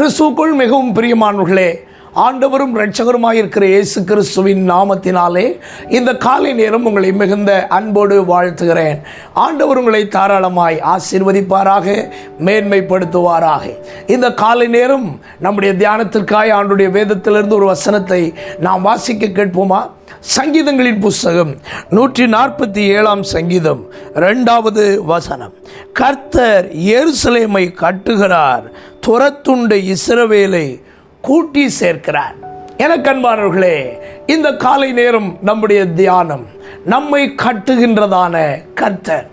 கிறிஸ்துக்குள் மிகவும் பிரியமானவர்களே ஆண்டவரும் இரட்சகருமாயிருக்கிற இயேசு கிறிஸ்துவின் நாமத்தினாலே இந்த காலை நேரம் உங்களை மிகுந்த அன்போடு வாழ்த்துகிறேன். ஆண்டவர் உங்களை தாராளமாய் ஆசீர்வதிப்பாராக மேன்மைப்படுத்துவாராக. இந்த காலை நேரம் நம்முடைய தியானத்திற்காக ஆண்டுடைய வேதத்திலிருந்து ஒரு வசனத்தை நாம் வாசிக்க கேட்போமா? சங்கீதங்களின் புஸ்தகம் நூற்றி நாற்பத்தி ஏழாம் சங்கீதம் ரெண்டாவது வசனம். கர்த்தர் எருசலேமை கட்டுகிறார் துரத்துண்ட இஸ்ரவேலை கூட்டி சேர்க்கிறார். எனக்கு அன்பானவர்களே இந்த காலை நேரம் நம்முடைய தியானம் நம்மை கட்டுகின்றதான கர்த்தர்.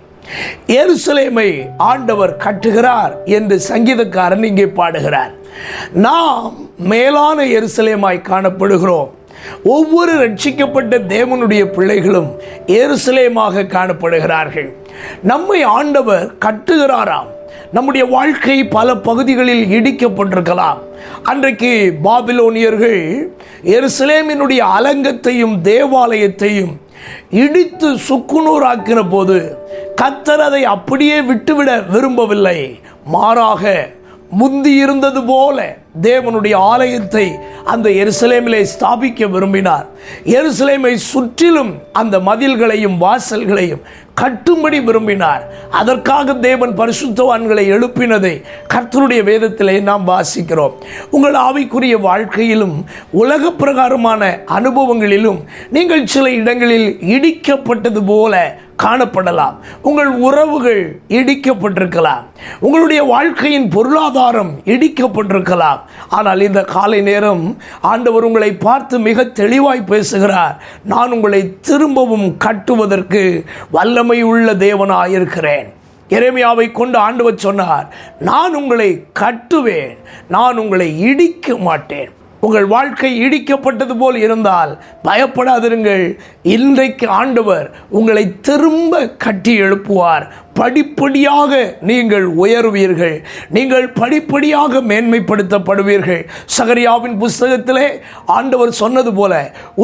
எருசலேமை ஆண்டவர் கட்டுகிறார் என்று சங்கீதக்காரன் இங்கே பாடுகிறார். நாம் மேலான எருசலேமாய் காணப்படுகிறோம். ஒவ்வொரு ரட்சிக்கப்பட்ட தேவனுடைய பிள்ளைகளும் எருசலேமாக காணப்படுகிறார்கள். நம்மை ஆண்டவர் கட்டுகிறாராம். நம்முடைய வாழ்க்கை பல பகுதிகளில் இடிக்கப்பட்டிருக்கலாம். அன்றைக்கு பாபிலோனியர்கள் எருசலேமினுடைய அலங்கத்தையும் தேவாலயத்தையும் இடித்து சுக்குநூறாக்கின போது கத்தர் அதை அப்படியே விட்டுவிட விரும்பவில்லை. மாறாக முந்தி இருந்தது போல தேவனுடைய ஆலயத்தை அந்த எருசலேமிலே ஸ்தாபிக்க விரும்பினார். எருசலேமை சுற்றிலும் அந்த மதில்களையும் வாசல்களையும் கட்டும்படி விரும்பினார். அதற்காக தேவன் பரிசுத்தவான்களை எழுப்பினதை கர்த்தருடைய வேதத்திலே நாம் வாசிக்கிறோம். உங்கள் ஆவிக்குரிய வாழ்க்கையிலும் உலக பிரகாரமான அனுபவங்களிலும் நீங்கள் சில இடங்களில் இடிக்கப்பட்டது போல காணப்படலாம். உங்கள் உறவுகள் இடிக்கப்பட்டிருக்கலாம். உங்களுடைய வாழ்க்கையின் பொருளாதாரம் இடிக்கப்பட்டிருக்கலாம். ஆனால் இந்த காலை நேரம் ஆண்டவர் உங்களை பார்த்து மிக தெளிவாய் பேசுகிறார். நான் உங்களை திரும்பவும் கட்டுவதற்கு வல்லமை உள்ள தேவனாயிருக்கிறேன். எரேமியாவை கொண்டு ஆண்டவர் சொன்னார் நான் உங்களை கட்டுவேன். நான் உங்களை இடிக்க மாட்டேன். உங்கள் வாழ்க்கை இடிக்கப்பட்டது போல் இருந்தால் பயப்படாதிருங்கள். இன்றைக்கு ஆண்டவர் உங்களை திரும்ப கட்டி எழுப்புவார். படிப்படியாக நீங்கள் உயருவீர்கள். நீங்கள் படிப்படியாக மேன்மைப்படுத்தப்படுவீர்கள். சகரியாவின் புஸ்தகத்திலே ஆண்டவர் சொன்னது போல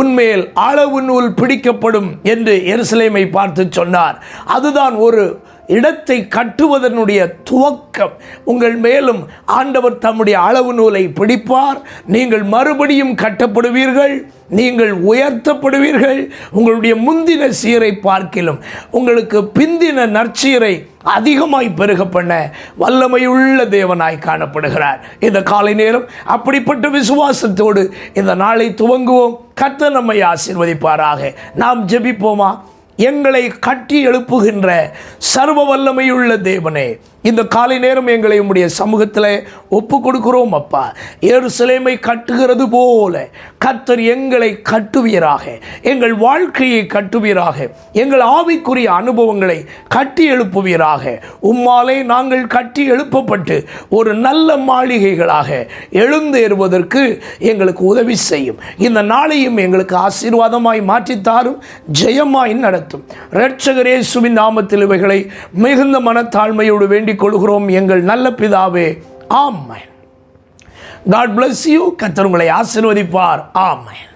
உண்மையில் அளவு நூல் பிடிக்கப்படும் என்று எருசலேமை பார்த்து சொன்னார். அதுதான் ஒரு இடத்தை கட்டுவதனுடைய துவக்கம் உங்கள் மேலும் ஆண்டவர் தம்முடைய அளவு நூலை பிடிப்பார். நீங்கள் மறுபடியும் கட்டப்படுவீர்கள். நீங்கள் உயர்த்தப்படுவீர்கள். உங்களுடைய முந்தின சீரை பார்க்கிலும் உங்களுக்கு பிந்தின நற்சீரை அதிகமாய் பெருக பண்ண வல்லமையுள்ள தேவனாய் காணப்படுகிறார். இந்த காலை நேரம் அப்படிப்பட்ட விசுவாசத்தோடு இந்த நாளை துவங்குவோம். கத்த நம்மை ஆசீர்வதிப்பாராக. நாம் ஜெபிப்போமா? எங்களை கட்டி எழுப்புகின்ற சர்வ வல்லமையுள்ள தேவனே. இந்த காலை நேரம் எங்களை உம்முடைய சமூகத்தில் ஒப்பு கொடுக்கிறோம் அப்பா. ஏறு சிலைமை கட்டுகிறது போல கத்தர் எங்களை கட்டுவீராக. எங்கள் வாழ்க்கையை கட்டுவீராக. எங்கள் ஆவிக்குரிய அனுபவங்களை கட்டி எழுப்புவீராக. உம்மாலே நாங்கள் கட்டி எழுப்பப்பட்டு ஒரு நல்ல மாளிகைகளாக எழுந்தேறுவதற்கு எங்களுக்கு உதவி செய்யும். இந்த நாளையும் எங்களுக்கு ஆசீர்வாதமாய் மாற்றித்தாரும் ஜெயமாய் நடத்தும் இரட்சகரேசுவின் நாமத்தில் இவைகளை மிகுந்த மனத்தாழ்மையோடு வேண்டிக் கொள்கிறோம். எங்கள் நல்ல பிதாவே ஆமென். காட் பிளஸ் யூ கத்தர் உங்களை ஆசீர்வதிப்பார். ஆமென்.